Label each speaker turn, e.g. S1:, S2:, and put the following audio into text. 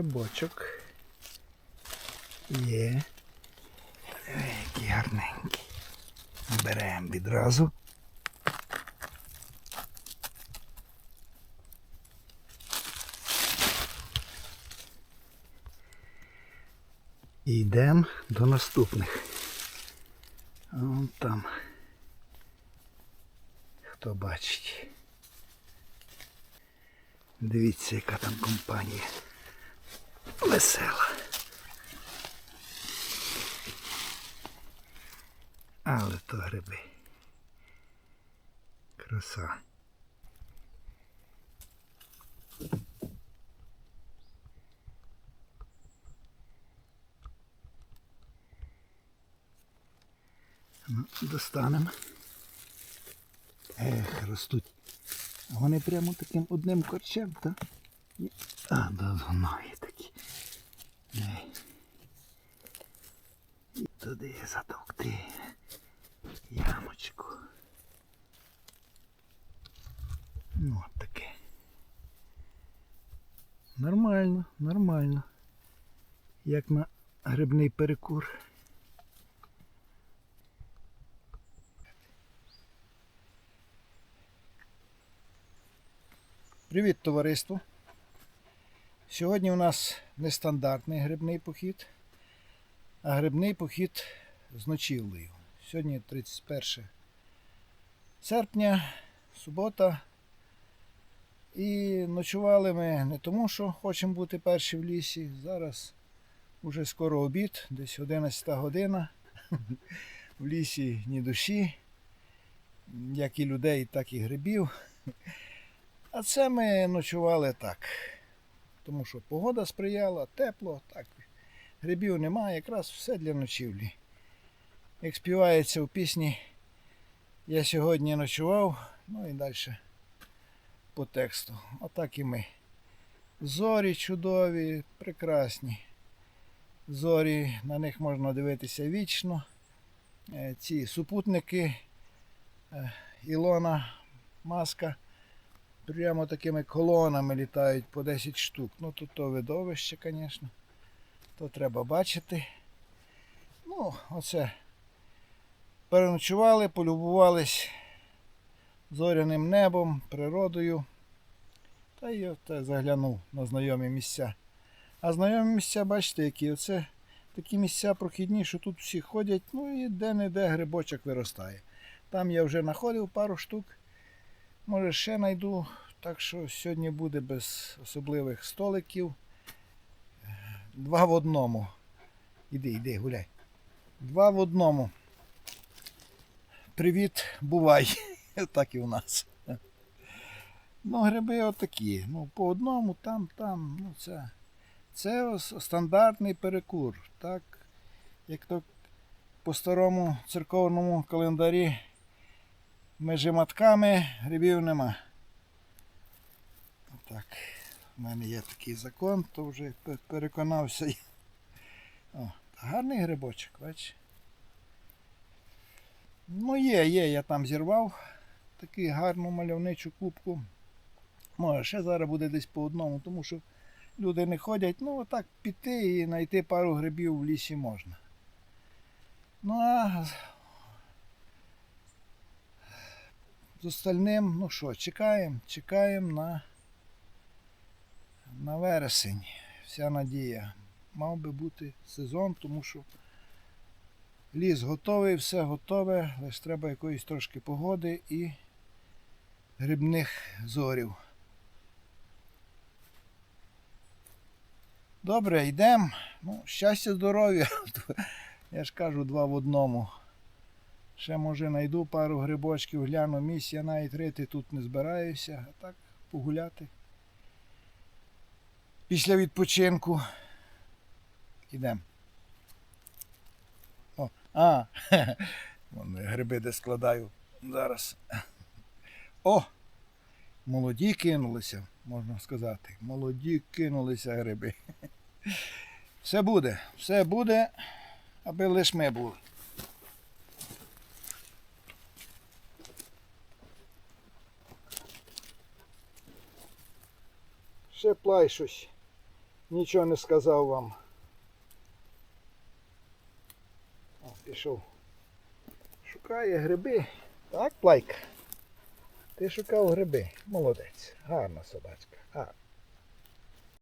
S1: грибочок. Є. Який гарненький. Беремо відразу. І йдемо до наступних. Вон там. Хто бачить. Дивіться, яка там компанія. Весела. Але то гриби. Краса. Ну, достанемо. Ех, ростуть. Вони прямо таким одним корчем, так? А. Ей. І туди затовкти ямочку. Ну, от таке. Нормально, нормально. Як на грибний перекур. Привіт, товариство! Сьогодні у нас нестандартний грибний похід, а грибний похід з ночівлею. Сьогодні 31 серпня, субота. І ночували ми не тому, що хочемо бути перші в лісі. Зараз уже скоро обід, десь 11 година. В лісі ні душі, як і людей, так і грибів. А це ми ночували так. Тому що погода сприяла, тепло, так. Грибів немає, якраз все для ночівлі. Як співається у пісні, я сьогодні ночував, ну і далі по тексту. Отак і ми. Зорі чудові, прекрасні. Зорі, на них можна дивитися вічно. Е, Ці супутники е, Ілона Маска прямо такими колонами літають по 10 штук. Ну тут то видовище, звісно. То треба бачити. Ну, оце. Переночували, полюбувались зоряним небом, природою. Та й от заглянув на знайомі місця. А знайомі місця, бачите, які оце такі місця прохідні, що тут всі ходять, ну і де-не-де грибочок виростає. Там я вже знаходив пару штук. Може ще знайду. Так що сьогодні буде без особливих столиків. Два в одному. Іди, іди, гуляй. Два в одному. Привіт, бувай. Так і у нас. Ну, гриби отакі. Ну, по одному, там, там. Ну, це, це стандартний перекур. Так, як то по старому церковному календарі межі матками грибів нема. Так, в мене є такий закон, то вже переконався. О, гарний грибочок, бачиш. Ну є, є, я там зірвав таку гарну мальовничу кубку. Може, ще зараз буде десь по одному, тому що люди не ходять. Ну, отак піти і знайти пару грибів в лісі можна. Ну а з остальним, ну що, чекаємо, чекаємо на, на вересень. Вся надія. Мав би бути сезон, тому що ліс готовий, все готове, лише треба якоїсь трошки погоди і грибних зорів. Добре, йдемо. Ну, щастя, здоров'я. Я ж кажу, два в одному. Ще може знайду пару грибочків, гляну місць, я навіть рити тут не збираюся, а так погуляти. Після відпочинку. Ідемо. А, Вон я гриби де складаю зараз. О! Молоді кинулися, можна сказати. Молоді кинулися гриби. Все буде, все буде, аби лиш ми були. Ще плай щось. Нічого не сказав вам. О, пішов. Шукає гриби. Так, плайк? Ти шукав гриби. Молодець. Гарна собачка. Гарна.